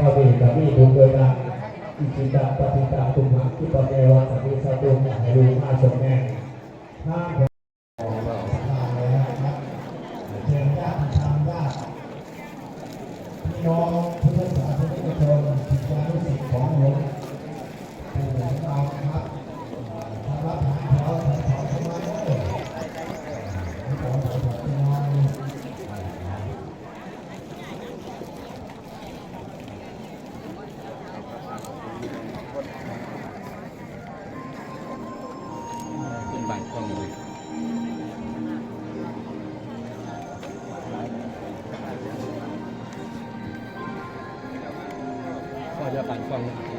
ข้าเวกามีบุญเวลาอิจิตตาปฏิตาตุมหะที่ปเมวสัตว์สัตว์ตุมหายุมาสมแม่ Tại.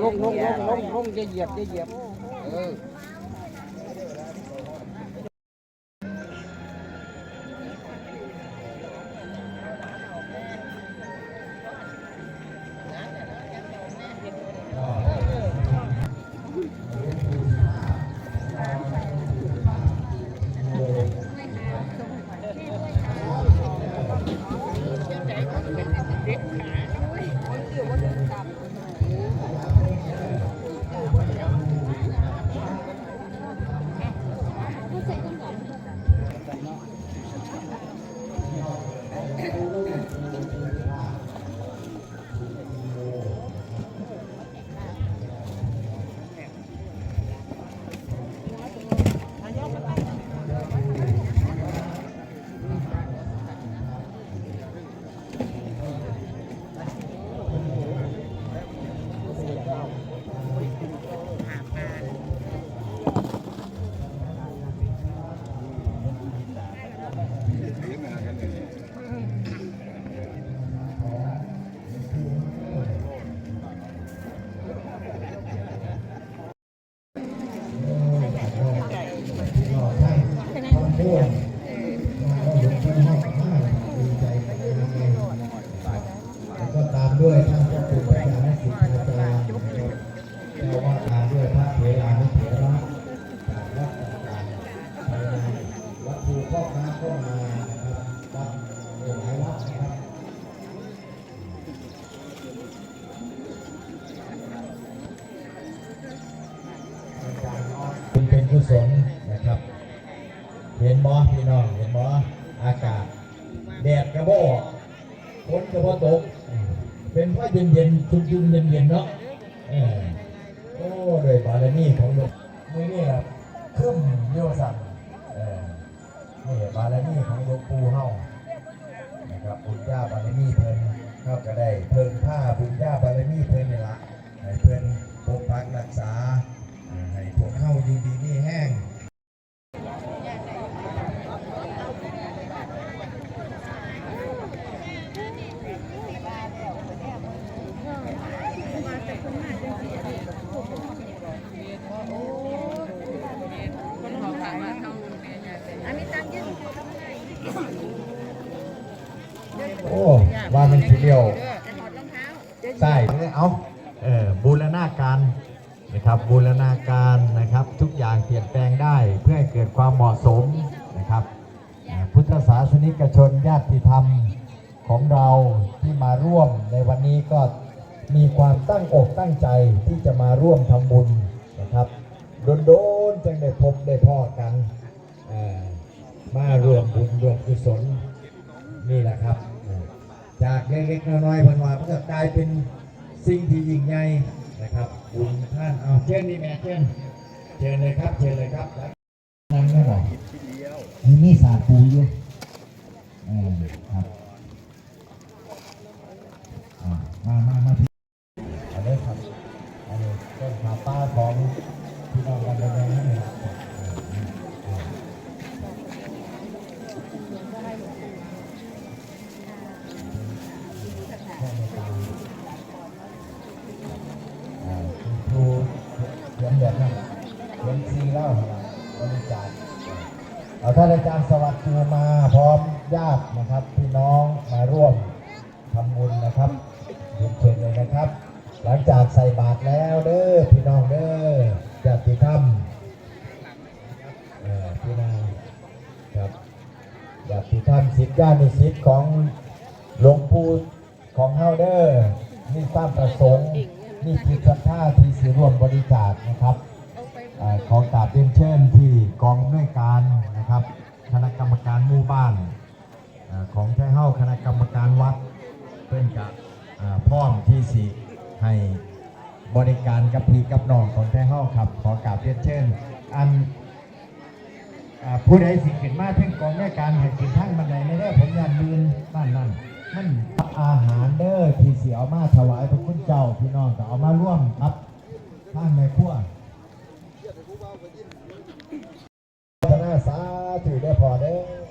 ลงลงลงลงลงจะเหยียบจะเหยียบ เออ นี่บารมีของหลวงปู่เฮานะครับบุญญาบารมีเพิ่นเขาก็ได้เพิ่นผ้าบุญญาบารมีเพิ่นนี่ละให้เพิ่นปกปักรักษาให้พวกเข้าอยู่ดีนี่แห้ง เอาเออบูรณาการนะครับบูรณาการนะครับทุกอย่างเปลี่ยนแปลงได้เพื่อให้เกิดความเหมาะสมนะครับพุทธศาสนิกชนญาติธรรมของเราที่มาร่วมในวันนี้ก็มีความตั้งอกตั้งใจที่จะมาร่วมทำบุญนะครับโดนๆจึงได้พบได้พ่อกันมารวมบุญรวมกุศลนี่แหละครับ จากเล็กๆน้อยๆพันวาเพื่อกลายเป็น สิ่งที่ยิ่งใหญ่นะครับคุณท่านเอาเชิญนี่แม่เชิญเชิญเลยครับเชิญเลยครับนั่งไม่หวมีมีสาปูอยู่เออครับมามามาพี่อะไรครับเอาเลยต้นขาป้าของพี่น้องกันเลย ท่านอาจารย์สวัสดีมาพร้อมญาตินะครับพี่น้องมาร่วมทำบุญนะครับเรียนเชิญเลยนะครับ หลังจากใส่บาตรแล้วเด้อพี่น้องเด้อญาติธรรมพี่นางครับญาติธรรมสิทธิญาณสิทธิ์ของหลวงปู่ของเฮาเด้อนี่ความประสงค์นี่คือศรัทธาที่สิร่วมบริจาคนะครับ ขอกราบเรียนเชิญที่กองอำนวยการนะครับ คณะกรรมการหมู่บ้านอของไทเฮ้าคณะกรรมการวัดเพื่อนกับอ่าพร้อมที่สิให้บริการกับพี่กับน้องของไทเฮ้าครับ ขอกราบเรียนเชิญอันอผู้ใดสิขึ้นมาถึงกองแม่การให้ขึ้นทั้งบันไดในเด้ผมยันมืนนั่นนั่นมันอาหารเด้อที่เสียเอามาถวายพระคุณเจ้าพี่น้องก็เอามาร่วมครับท่านในครัวพัฒนา สาธุได้พอเด้อ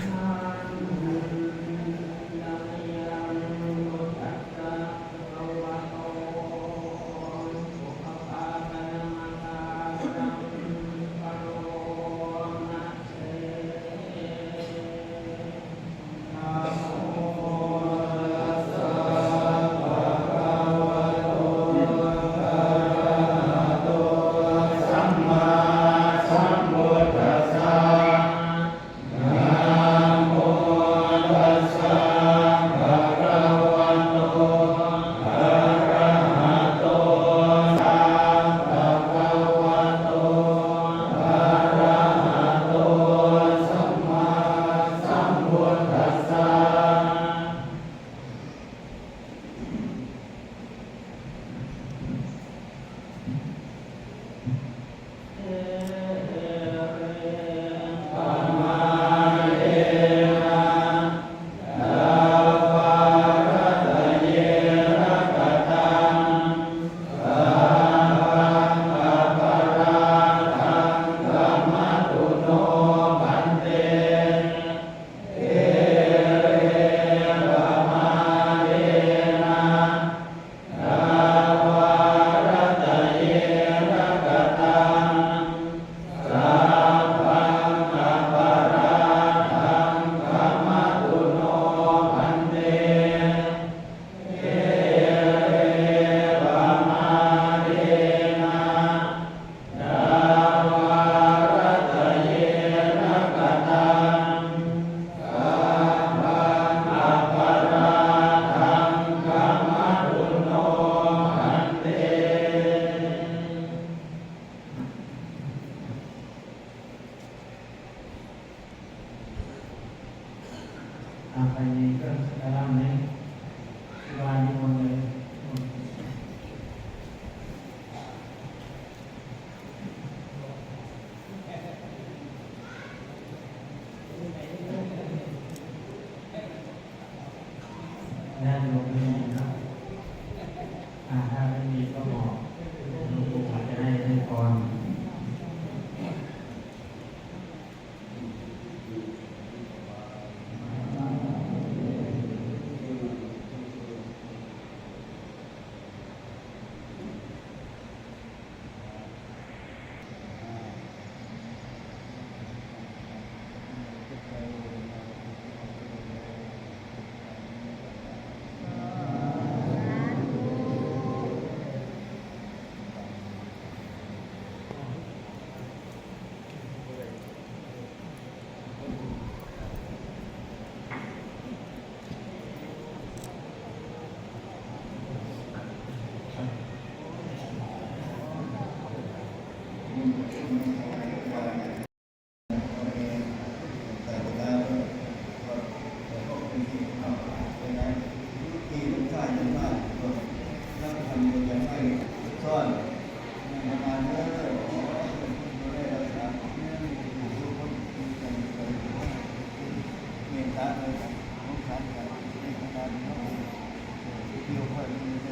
Uh, เ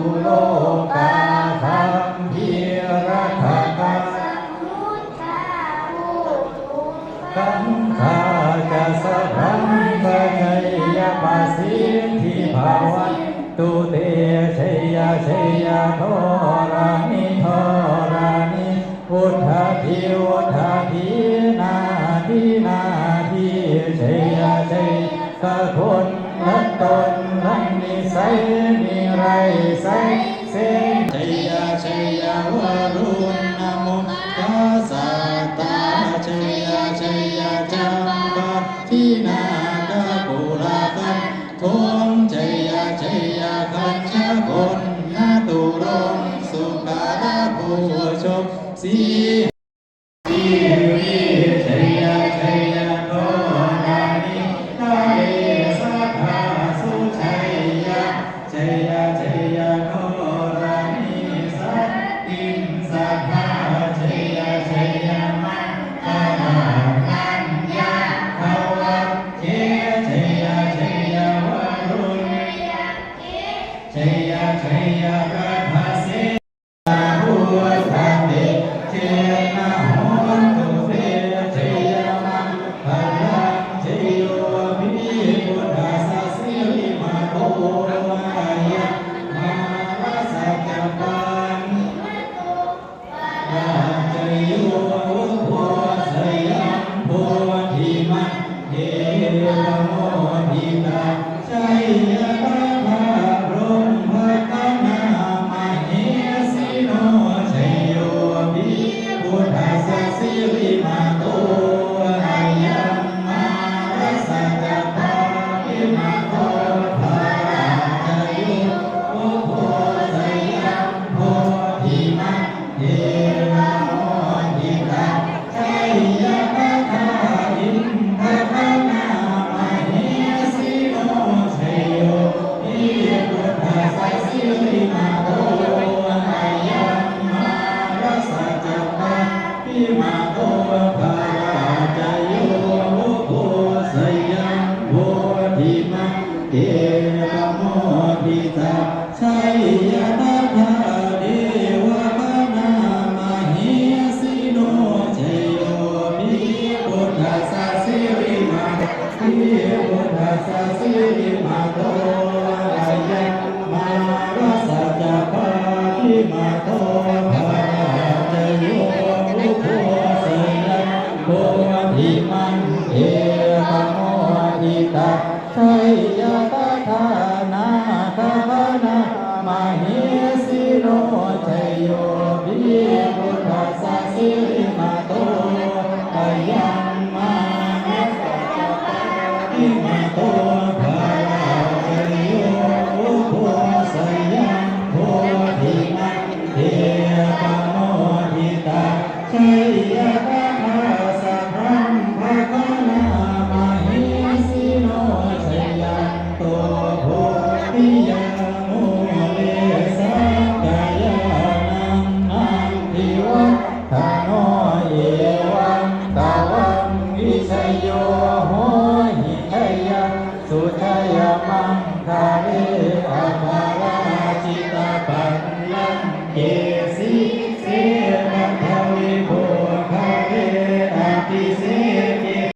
ุโลกาธรรมพิรัตกัสมุทธาภูตุขันธาจะสะรังกะยาปัสสิทิภาวันตุเตเชยเชยโทรานิโทรานิอุทธทิอุทธทินาทินาทิเชยเชยกะคนละตนนั้นนิสัยนิไร Bye. โมทิตาช่ยา 过。